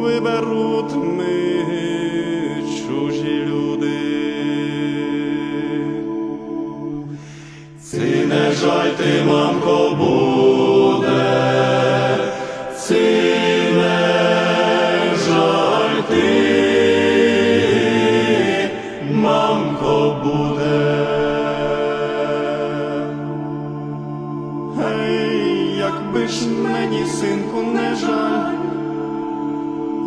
виберуть ми чужі люди. Ці не жаль ти, мамко, буде, ці не жаль ти, мамко, буде. Якби ж мені, синку, не жаль,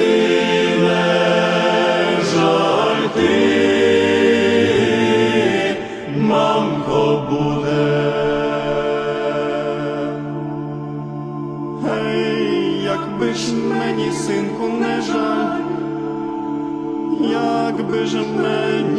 не жаль ти, мамко, буде. Гей, якби ж мені, синку, не жаль, якби ж мені,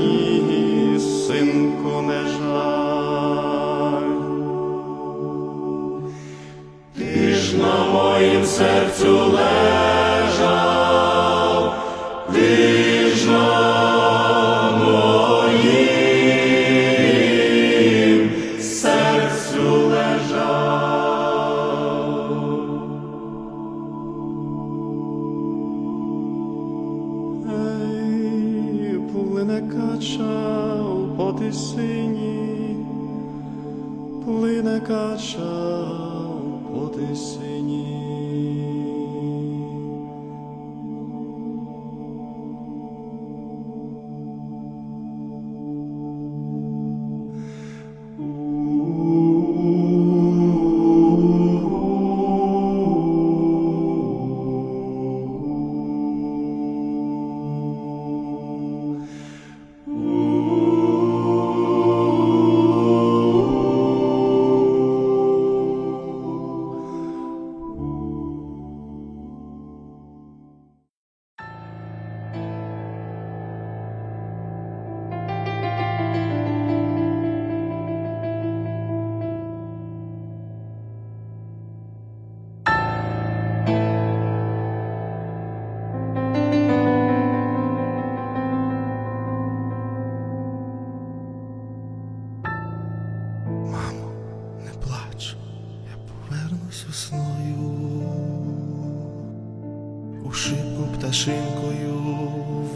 шибку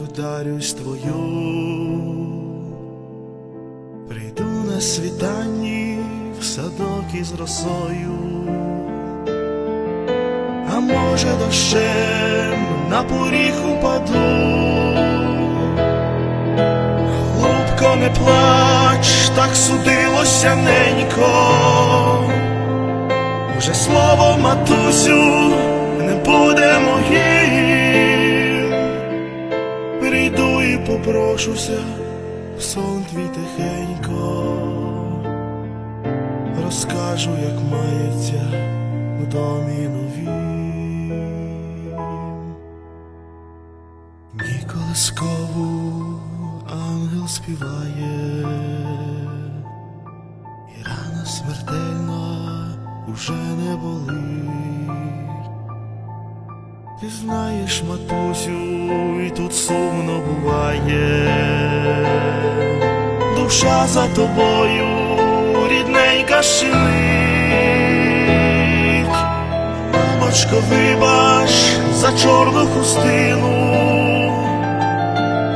вдарюсь твою, прийду на світанні в садок із росою, а може дощем на поріг упаду. Голубко, не плач, так судилося ненько. Вже слово матусю не буде моїм. Попрошуся, в сон твій тихенько. Розкажу, як мається в домі новім. Ніколи скову ангел співає, і рана смертельна уже не болить. Ти знаєш, матусю, і тут сумно буває. Душа за тобою, рідненька щемить. Мамочко, вибач за чорну хустину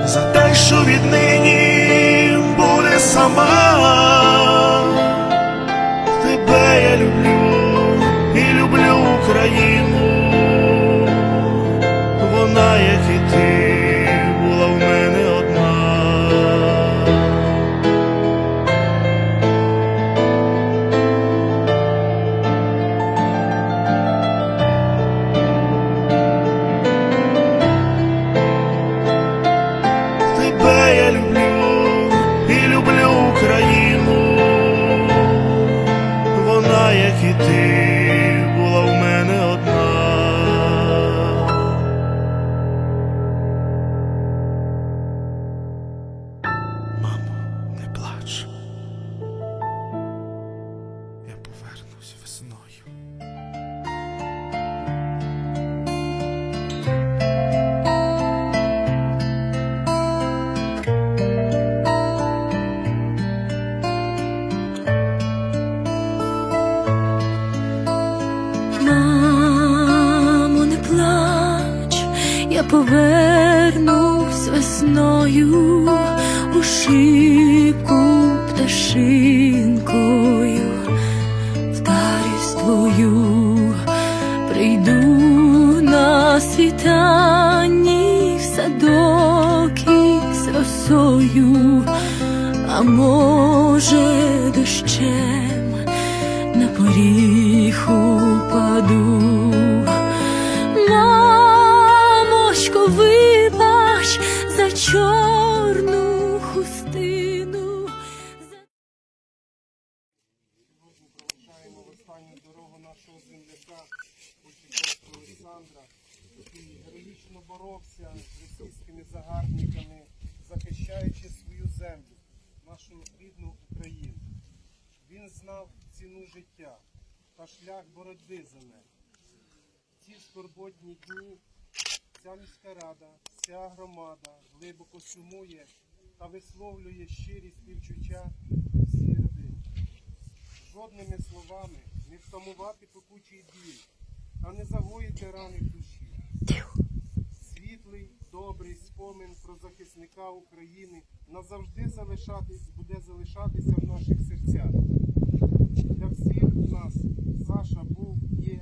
за те, що віднині буде сама. Вона, як і весною у шибку пташинкою, вдарюсь твою, прийду на світанні в садок із росою, а чорну хустину. Проважаємо в останню дорогу нашого земляка Кульчиковського Олександра, який героїчно боровся з російськими загарбниками, захищаючи свою землю, нашу рідну Україну. Він знав ціну життя та шлях боротьби за неї. Ці скорботні дні ця міська рада, вся громада глибоко сумує та висловлює щирі співчуття всій родині жодними словами не втамувати пекучий біль та не загоїти рани душі. Світлий, добрий спомин про захисника України назавжди залишатись, буде залишатися в наших серцях. Для всіх нас Саша був, є,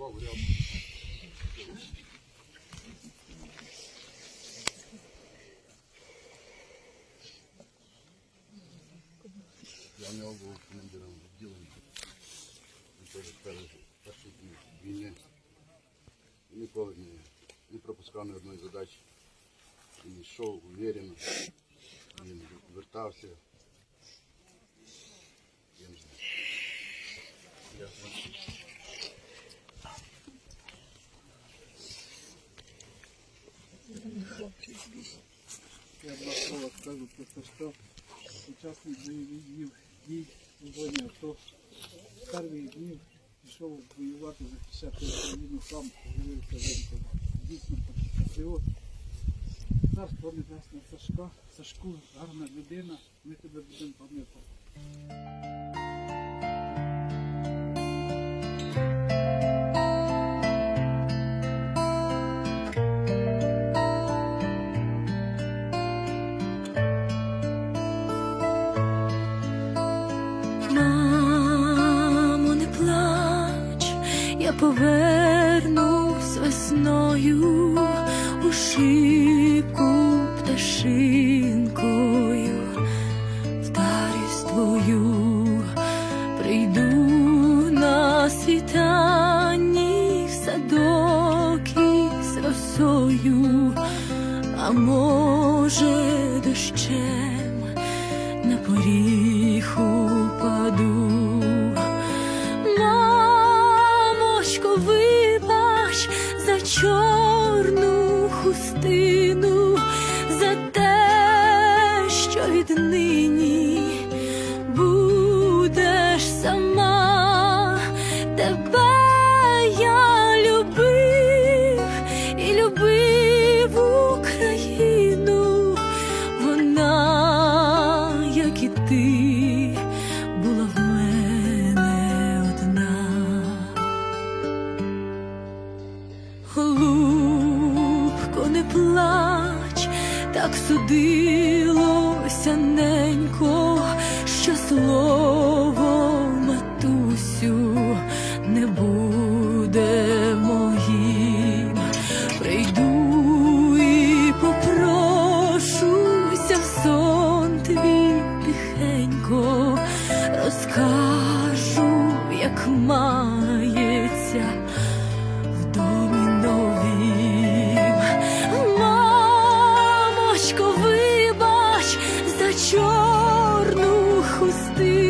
Я нього був командиром перші дні війни. Ніколи не, не пропускав ні одної задачі. Він йшов уверенно, він вертався. Я не знаю. Я два слова Сашка. Учасник бойових днів дій у зоні то З перших днів пішов воювати, захищати Україну сам, виявився воєнкомат. Дійсно патріот. Царство небесне Сашка. Сашку, гарна людина. Ми тебе будемо пам'ятати. Може дощем на поріг упаду. Мамочко, вибач за чорну хустину, за те, що віднині що слово still